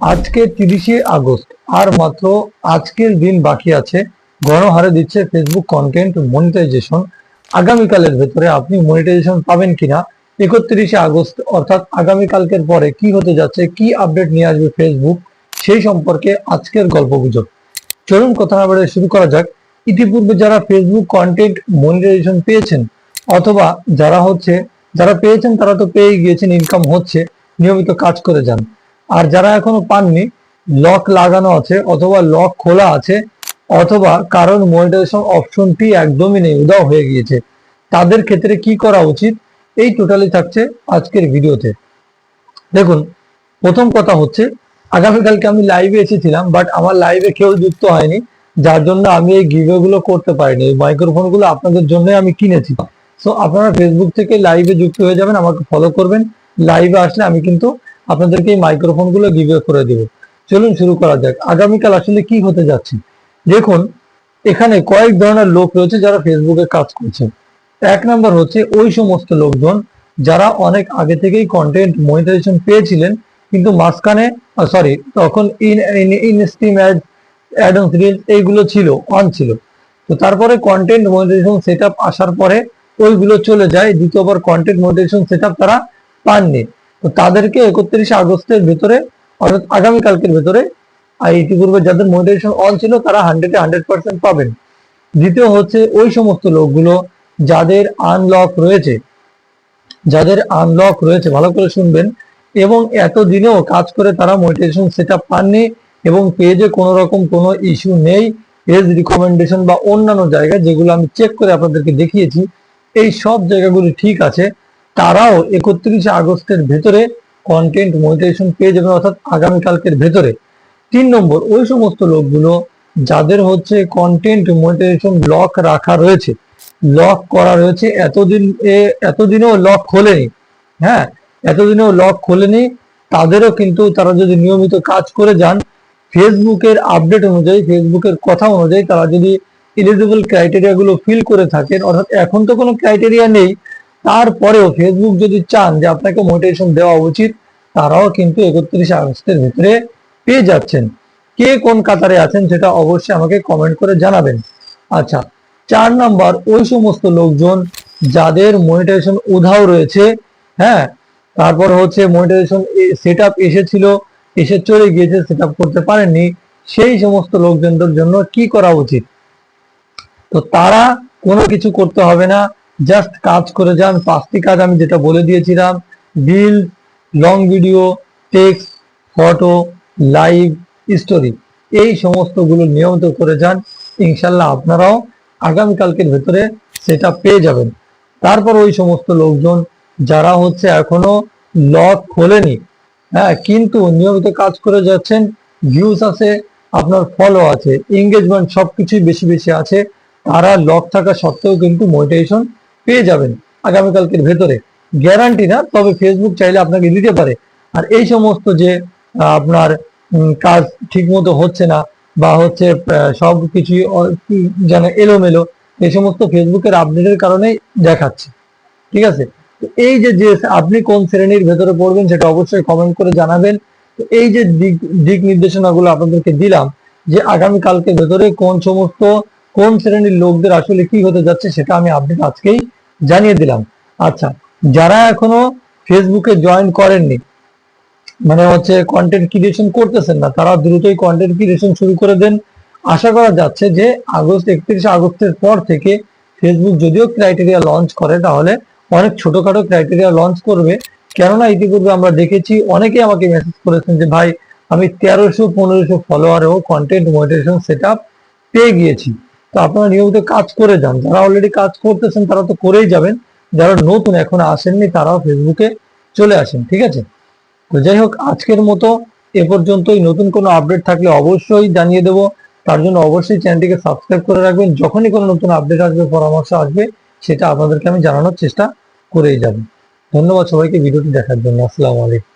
আজকে তিরিশে আগস্ট, আর মাত্র আজকের দিন বাকি আছে। গণহারে দিচ্ছে ফেসবুক কন্টেন্ট মনিটাইজেশন আগামীকালের ভেতরে আপনি মনিটাইজেশন পাবেন কিনা? একত্রিশে আগস্ট, অর্থাৎ আগামীকালকের পরে কি হতে যাচ্ছে, কি আপডেট নিয়ে আসবে ফেসবুক সেই সম্পর্কে আজকের গল্প গুজব। চলুন কথা না বলে শুরু করা যাক। ইতিপূর্বে যারা ফেসবুক কন্টেন্ট মনিটাইজেশন পেয়েছেন, অথবা যারা হচ্ছে, যারা পেয়েছেন তারা তো পেয়ে গিয়েছেন ইনকাম হচ্ছে, নিয়মিত কাজ করে যান। আর যারা এখনও পাননি লক লাগানো আছে অথবা লক খোলা আছে, অথবা কারণ মনিটাইজেশন অপশনটি একদমই নেই উদাও হয়ে গিয়েছে, তাদের ক্ষেত্রে কি করা উচিত? এই টোটালি থাকছে আজকের ভিডিওতে। দেখুন, প্রথম কথা হচ্ছে আগামীকালকে আমি লাইভে এসেছিলাম বাট আমার লাইভে কেউ যুক্ত হয়নি, যার জন্য আমি এই গিভে গুলো করতে পারিনি, এই মাইক্রোফোনগুলো আপনাদের জন্য আমি কিনেছি। সো আপনারা ফেসবুক থেকে লাইভে যুক্ত হয়ে যাবেন, আমাকে ফলো করবেন। লাইভে আসলে আমি কিন্তু আপনাদেরকে এই মাইক্রোফোনগুলো গিভে করে দেবো। চলুন শুরু করা যাক। আগামীকাল আসলে কি হতে যাচ্ছে? দেখুন, এখানে কয়েক ধরনের লোক রয়েছে যারা ফেসবুকে কাজ করছে এক নম্বর হচ্ছে ওই সমস্ত লোকজন যারা অনেক আগে থেকেই কন্টেন্ট মনিটাইজেশন পেয়েছিলেন, কিন্তু মাঝখানে সরি তখন in in ad ad on reels এইগুলো ছিল অন ছিল। তো তারপরে কন্টেন্ট মনিটাইজেশন সেট আসার পরে ওইগুলো চলে যায়, দ্বিতীয়বার কন্টেন্ট মনিটাইজেশন সেট তারা পাননি। তো তাদেরকে একত্রিশে আগস্টের ভেতরে, অর্থাৎ আগামীকালকের ভেতরে, আর ইতিপূর্বে যাদের মনিটাইজেশন অন ছিল, তারা হান্ড্রেডে হান্ড্রেড পার্সেন্ট পাবেন। দ্বিতীয় হচ্ছে ওই সমস্ত লোকগুলো যাদের আনলক রয়েছে, যাদের আনলক রয়েছে, ভালো করে শুনবেন, এবং এতদিনেও কাজ করে তারা মনিটাইজেশন সেট আপ পাননি, এবং পেজে কোনো রকম কোনো ইস্যু নেই পেজ রিকমেন্ডেশন বা অন্যান্য জায়গা যেগুলো আমি চেক করে আপনাদেরকে দেখিয়েছি, এই সব জায়গাগুলি ঠিক আছে। তারাও একত্রিশে আগস্টের ভেতরে কন্টেন্ট মনিটাইজেশন পেয়ে যাবেন অর্থাৎ আগামীকালকের ভেতরে। তিন নম্বর, ওই সমস্ত লোকগুলো যাদের হচ্ছে কন্টেন্ট মনিটাইজেশন লক রাখা রয়েছে লক করা রয়েছে, এতদিন এতদিনেও লক খোলেনি। হ্যাঁ এতদিনেও লক খোলেনি, তাদেরও কিন্তু তারা যদি নিয়মিত কাজ করে যান, ফেসবুকের আপডেট অনুযায়ী, ফেসবুকের কথা অনুযায়ী তারা যদি এলিজিবল ক্রাইটেরিয়া গুলো ফিল করে থাকেন, অর্থাৎ এখন তো কোনো ক্রাইটেরিয়া নেই তারপরেও ফেসবুক যদি চান যে আপনাকে মোটিভেশন দেওয়া উচিত, তারাও কিন্তু একত্রিশে আগস্টের ভিতরে পেয়ে যাচ্ছেন। কে কোন কাতারে আছেন সেটা অবশ্যই আমাকে কমেন্ট করে জানাবেন। আচ্ছা চার নাম্বার, ওই সমস্ত লোকজন যাদের মনিটাইজেশন উধাও রয়েছে হ্যাঁ তারপর হচ্ছে মনিটাইজেশন সেট আপ এসেছিল, এসে চলে গিয়েছে সেট আপ করতে পারেননি, সেই সমস্ত লোকজনদের জন্য কি করা উচিত? তো তারা কোনো কিছু করতে হবে না জাস্ট কাজ করে যান, পাঁচটি কাজ আমি যেটা বলে দিয়েছিলাম। Bill long video text photo live story এই সমস্তগুলো নিয়মিত করে যান। ইনশাল্লাহ আপনারাও আগামীকালকের ভেতরে সেটা পেয়ে যাবেন। তারপর ওই সমস্ত লোকজন যারা হচ্ছে এখনও লক খোলেনি হ্যাঁ কিন্তু নিয়মিত কাজ করে যাচ্ছেন ভিউজ আছে, আপনার ফলো আছে এঙ্গেজমেন্ট সবকিছুই বেশি বেশি আছে। তারা লক থাকা সত্ত্বেও কিন্তু মোটিভেশন পেয়ে যাবেন আগামীকালকের ভেতরে। গ্যারান্টি না, তবে ফেসবুক চাইলে আপনাকে দিতে পারে। আর এই সমস্ত যে আপনার কাজ ঠিক মতো হচ্ছে না বা হচ্ছে সব কিছুই অ- কি যেন এলোমেলো এই সমস্ত ফেসবুকের আপডেটের কারণেই দেখাচ্ছে। ঠিক আছে? এই যে যে আপনি কোন শ্রেণির ভেতরে পড়বেন সেটা অবশ্যই কমেন্ট করে জানাবেন। এই যে দিক দিক নির্দেশনাগুলো আপনাদেরকে দিলাম যে আগামী কালকে ভেতরে কোন সমস্ত কোন শ্রেণির লোকদের আসলে কি হতে যাচ্ছে সেটা আমি আপডেট আজকেই জানিয়ে দিলাম। আচ্ছা যারা এখনও ফেসবুকে জয়েন করেননি মানে হচ্ছে কন্টেন্ট ক্রিয়েশন করতেছেন না, তারা দ্রুতই কন্টেন্ট ক্রিয়েশন শুরু করে দেন। আশা করা যাচ্ছে যে আগস্ট একত্রিশে আগস্টের পর থেকে ফেসবুক যদিও ক্রাইটেরিয়া লঞ্চ করে, তাহলে অনেক ছোটখাটো ক্রাইটেরিয়া লঞ্চ করবে। কেননা ইতিপূর্বে আমরা দেখেছি অনেকে আমাকে মেসেজ করেছেন যে, ভাই, আমি তেরোশো পনেরোশো ফলোয়ারেও কন্টেন্ট মনিটাইজেশন সেট পেয়ে গিয়েছি। তো আপনারা নিয়মিত কাজ করে যান। যারা অলরেডি কাজ করতেছেন, তারা তো করেই যাবেন। যারা নতুন এখন আসেননি, তারাও ফেসবুকে চলে আসেন, ঠিক আছে? তো যাই হোক, আজকের মতো এ পর্যন্তই। নতুন কোনো আপডেট থাকলে অবশ্যই জানিয়ে দেবো। তার জন্য অবশ্যই চ্যানেলটিকে সাবস্ক্রাইব করে রাখবেন। যখনই কোনো নতুন আপডেট আসবে, পরামর্শ আসবে, সেটা আপনাদেরকে আমি জানানোর চেষ্টা করেই যাব। ধন্যবাদ সবাইকে ভিডিওটি দেখার জন্য। আসসালামু আলাইকুম।